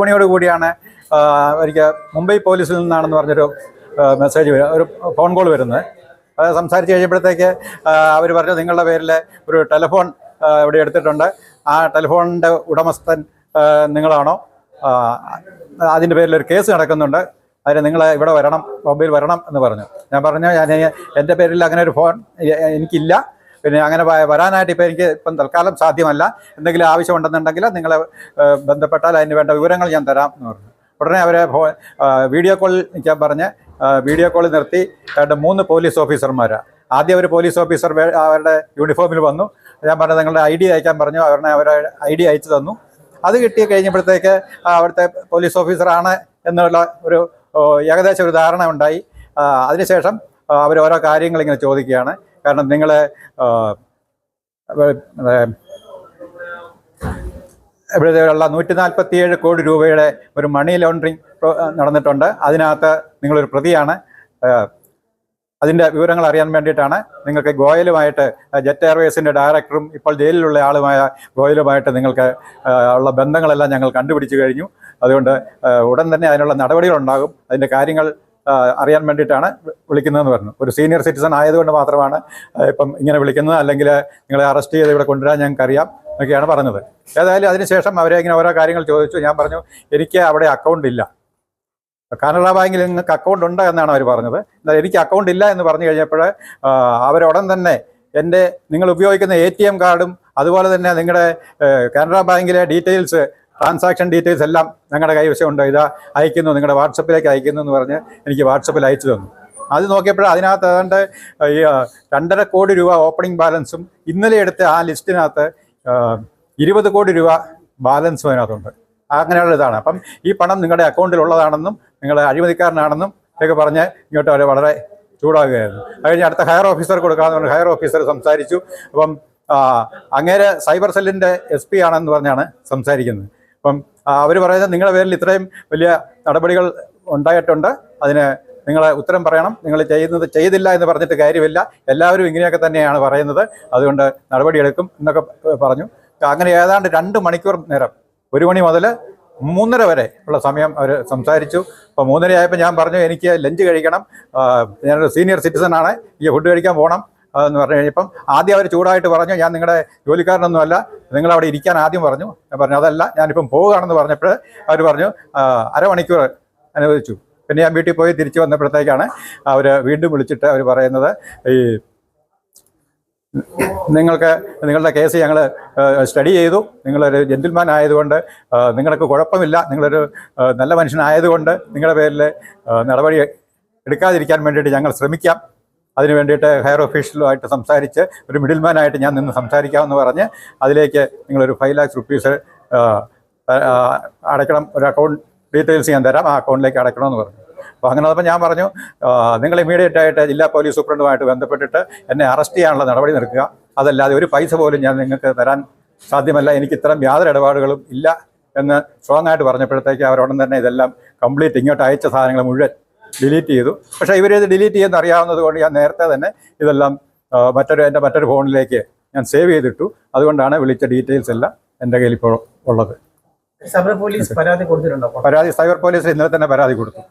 മണിയോട് കൂടിയാണ് എനിക്ക് മുംബൈ പോലീസിൽ നിന്നാണെന്ന് പറഞ്ഞൊരു മെസ്സേജ് ഒരു ഫോൺ കോൾ വരുന്നത്. അത് സംസാരിച്ച് കഴിയുമ്പോഴത്തേക്ക് അവർ പറഞ്ഞു നിങ്ങളുടെ പേരിൽ ഒരു ടെലിഫോൺ ഇവിടെ എടുത്തിട്ടുണ്ട്. ആ ടെലിഫോണിന്റെ ഉടമസ്ഥൻ നിങ്ങളാണോ? അതിന്റെ പേരിൽ ഒരു കേസ് നടക്കുന്നുണ്ട്. അതിന് നിങ്ങൾ ഇവിടെ വരണം മുംബൈയിൽ വരണം എന്ന് പറഞ്ഞു. ഞാൻ പറഞ്ഞു ഞാൻ എന്റെ പേരിൽ അങ്ങനെ ഒരു ഫോൺ എനിക്കില്ല. പിന്നെ അങ്ങനെ വരാനായിട്ട് ഇപ്പോൾ എനിക്ക് ഇപ്പം തൽക്കാലം സാധ്യമല്ല. എന്തെങ്കിലും ആവശ്യമുണ്ടെന്നുണ്ടെങ്കിൽ നിങ്ങളെ ബന്ധപ്പെട്ടാൽ അതിന് വേണ്ട വിവരങ്ങൾ ഞാൻ തരാം എന്ന് പറഞ്ഞു. ഉടനെ അവരെ വീഡിയോ കോളിൽ നിൽക്കാൻ പറഞ്ഞ് വീഡിയോ കോളിൽ നിർത്തി രണ്ട് മൂന്ന് പോലീസ് ഓഫീസർമാരാണ് ആദ്യം ഒരു പോലീസ് ഓഫീസർ അവരുടെ യൂണിഫോമിൽ വന്നു. ഞാൻ പറഞ്ഞു നിങ്ങളുടെ ഐ ഡി അയക്കാൻ പറഞ്ഞു. അവരുടെ അവരെ ഐ ഡി അയച്ചു തന്നു. അത് കിട്ടി കഴിഞ്ഞപ്പോഴത്തേക്ക് അവിടുത്തെ പോലീസ് ഓഫീസറാണ് എന്നുള്ള ഒരു ഏകദേശം ഒരു ധാരണ ഉണ്ടായി. അതിനുശേഷം അവർ ഓരോ കാര്യങ്ങൾ ഇങ്ങനെ ചോദിക്കുകയാണ്. കാരണം നിങ്ങൾ ഇവിടെ ഉള്ള നൂറ്റി നാൽപ്പത്തിയേഴ് കോടി രൂപയുടെ ഒരു മണി ലോണ്ടറിങ് നടന്നിട്ടുണ്ട്. അതിനകത്ത് നിങ്ങളൊരു പ്രതിയാണ്. അതിന്റെ വിവരങ്ങൾ അറിയാൻ വേണ്ടിയിട്ടാണ് നിങ്ങൾക്ക് ഗോയലുമായിട്ട് ജെറ്റ് എയർവേസിന്റെ ഡയറക്ടറും ഇപ്പോൾ ജയിലിലുള്ള ആളുമായ ഗോയലുമായിട്ട് നിങ്ങൾക്ക് ഉള്ള ബന്ധങ്ങളെല്ലാം ഞങ്ങൾ കണ്ടുപിടിച്ചു കഴിഞ്ഞു. അതുകൊണ്ട് ഉടൻ തന്നെ അതിനുള്ള നടപടികളുണ്ടാകും. അതിന്റെ കാര്യങ്ങൾ അറിയാൻ വേണ്ടിയിട്ടാണ് വിളിക്കുന്നതെന്ന് പറഞ്ഞു. ഒരു സീനിയർ സിറ്റിസൺ ആയതുകൊണ്ട് മാത്രമാണ് ഇപ്പം ഇങ്ങനെ വിളിക്കുന്നത്. അല്ലെങ്കിൽ നിങ്ങളെ അറസ്റ്റ് ചെയ്ത് ഇവിടെ കൊണ്ടുവരാൻ ഞങ്ങൾക്കറിയാം എന്നൊക്കെയാണ് പറഞ്ഞത്. ഏതായാലും അതിനുശേഷം അവരെ ഇങ്ങനെ ഓരോ കാര്യങ്ങൾ ചോദിച്ചു. ഞാൻ പറഞ്ഞു എനിക്ക് അവിടെ അക്കൗണ്ട് ഇല്ല. കാനറ ബാങ്കിൽ നിങ്ങൾക്ക് അക്കൗണ്ട് ഉണ്ട് എന്നാണ് അവർ പറഞ്ഞത്. എന്നാൽ എനിക്ക് അക്കൗണ്ട് ഇല്ല എന്ന് പറഞ്ഞു കഴിഞ്ഞപ്പോൾ അവരുടൻ തന്നെ എന്റെ നിങ്ങൾ ഉപയോഗിക്കുന്ന എ കാർഡും അതുപോലെ തന്നെ നിങ്ങളുടെ കാനറ ബാങ്കിലെ ഡീറ്റെയിൽസ് ട്രാൻസാക്ഷൻ ഡീറ്റെയിൽസ് എല്ലാം ഞങ്ങളുടെ കൈവശമുണ്ട്. ഇതാ അയക്കുന്നു നിങ്ങളുടെ വാട്സപ്പിലേക്ക് അയക്കുന്നു എന്ന് പറഞ്ഞ് എനിക്ക് വാട്സപ്പിൽ അയച്ചു തന്നു. അത് നോക്കിയപ്പോൾ അതിനകത്ത് ഏതാണ്ട് ഈ രണ്ടര കോടി രൂപ ഓപ്പണിംഗ് ബാലൻസും ഇന്നലെ എടുത്ത ആ ലിസ്റ്റിനകത്ത് ഇരുപത് കോടി രൂപ ബാലൻസും അതിനകത്തുണ്ട്. അങ്ങനെയുള്ള ഇതാണ്. അപ്പം ഈ പണം നിങ്ങളുടെ അക്കൗണ്ടിൽ ഉള്ളതാണെന്നും നിങ്ങൾ അഴിമതിക്കാരനാണെന്നും ഒക്കെ പറഞ്ഞ് ഇങ്ങോട്ട് അവർ വളരെ ചൂടാകുകയായിരുന്നു. അത് കഴിഞ്ഞ് അടുത്ത ഹയർ ഓഫീസർ കൊടുക്കാമെന്ന് പറഞ്ഞ് ഹയർ ഓഫീസർ സംസാരിച്ചു. അപ്പം അങ്ങേര് സൈബർ സെല്ലിന്റെ എസ് പി ആണെന്ന് പറഞ്ഞാണ് സംസാരിക്കുന്നത്. അപ്പം അവർ പറയുന്നത് നിങ്ങളുടെ പേരിൽ ഇത്രയും വലിയ നടപടികൾ ഉണ്ടായിട്ടുണ്ട്. അതിന് നിങ്ങൾ ഉത്തരം പറയണം. നിങ്ങൾ ചെയ്യുന്നത് ചെയ്തില്ല എന്ന് പറഞ്ഞിട്ട് കാര്യമില്ല. എല്ലാവരും ഇങ്ങനെയൊക്കെ തന്നെയാണ് പറയുന്നത്. അതുകൊണ്ട് നടപടിയെടുക്കും എന്നൊക്കെ പറഞ്ഞു. അങ്ങനെ ഏതാണ്ട് രണ്ട് മണിക്കൂർ നേരം ഒരു മണി മുതൽ മൂന്നര വരെ ഉള്ള സമയം അവർ സംസാരിച്ചു. അപ്പോൾ മൂന്നര ആയപ്പോൾ ഞാൻ പറഞ്ഞു എനിക്ക് ലഞ്ച് കഴിക്കണം. ഞാനൊരു സീനിയർ സിറ്റിസൺ ആണ്. ഈ ഫുഡ് കഴിക്കാൻ പോകണം. എന്ന് പറഞ്ഞു കഴിഞ്ഞപ്പം ആദ്യം അവർ ചൂടായിട്ട് പറഞ്ഞു ഞാൻ നിങ്ങളുടെ ജോലിക്കാരനൊന്നുമല്ല നിങ്ങൾ അവിടെ ഇരിക്കാൻ ആദ്യം പറഞ്ഞു. ഞാൻ പറഞ്ഞു അതല്ല ഞാനിപ്പം പോവുകയാണെന്ന് പറഞ്ഞപ്പോൾ അവർ പറഞ്ഞു "ആ, അരമണിക്കൂർ അനുവദിച്ചു. പിന്നെ ഞാൻ വീട്ടിൽ പോയി തിരിച്ചു വന്നപ്പോഴത്തേക്കാണ് അവർ വീണ്ടും വിളിച്ചിട്ട് അവർ പറയുന്നത് ഈ നിങ്ങൾക്ക് നിങ്ങളുടെ കേസ് ഞങ്ങൾ സ്റ്റഡി ചെയ്തു നിങ്ങളൊരു ജെന്റിൽമാൻ ആയതുകൊണ്ട് നിങ്ങൾക്ക് കുഴപ്പമില്ല നിങ്ങളൊരു നല്ല മനുഷ്യനായതുകൊണ്ട് നിങ്ങളുടെ പേരിൽ നടപടി എടുക്കാതിരിക്കാൻ വേണ്ടിയിട്ട് ഞങ്ങൾ ശ്രമിക്കാം. അതിന് വേണ്ടിയിട്ട് ഹയർ ഒഫീഷ്യലുമായിട്ട് സംസാരിച്ച് ഒരു മിഡിൽമാൻ ആയിട്ട് ഞാൻ നിന്ന് സംസാരിക്കാമെന്ന് പറഞ്ഞ് അതിലേക്ക് നിങ്ങളൊരു ഫൈവ് ലാക്സ് റുപ്പീസ് അടയ്ക്കണം ഒരു അക്കൗണ്ട് ഡീറ്റെയിൽസ് ഞാൻ തരാം ആ അക്കൗണ്ടിലേക്ക് അടയ്ക്കണമെന്ന് പറഞ്ഞു. അപ്പോൾ അങ്ങനെ അപ്പം ഞാൻ പറഞ്ഞു നിങ്ങൾ ഇമീഡിയറ്റ് ആയിട്ട് ജില്ലാ പോലീസ് സൂപ്രണ്ടുമായിട്ട് ബന്ധപ്പെട്ടിട്ട് എന്നെ അറസ്റ്റ് ചെയ്യാനുള്ള നടപടി നിൽക്കുക അതല്ലാതെ ഒരു പൈസ പോലും ഞാൻ നിങ്ങൾക്ക് തരാൻ സാധ്യമല്ല. എനിക്ക് ഇത്തരം യാതൊരു ഇടപാടുകളും ഇല്ല എന്ന് സ്ട്രോങ് ആയിട്ട് പറഞ്ഞപ്പോഴത്തേക്ക് അവരോടൻ തന്നെ ഇതെല്ലാം കംപ്ലീറ്റ് ഇങ്ങോട്ട് അയച്ച സാധനങ്ങൾ മുഴുവൻ ഡിലീറ്റ് ചെയ്തു. പക്ഷേ ഇവരിത് ഡിലീറ്റ് ചെയ്യുന്ന അറിയാവുന്നത് കൊണ്ട് ഞാൻ നേരത്തെ തന്നെ ഇതെല്ലാം മറ്റൊരു എന്റെ മറ്റൊരു ഫോണിലേക്ക് ഞാൻ സേവ് ചെയ്തിട്ടു. അതുകൊണ്ടാണ് വിളിച്ച ഡീറ്റെയിൽസ് എല്ലാം എന്റെ കയ്യിൽ ഇപ്പോൾ ഉള്ളത്. സൈബർ പോലീസ് പരാതി കൊടുത്തിട്ടുണ്ടോ? പരാതി സൈബർ പോലീസിൽ ഇന്നലെ തന്നെ പരാതി കൊടുത്തു.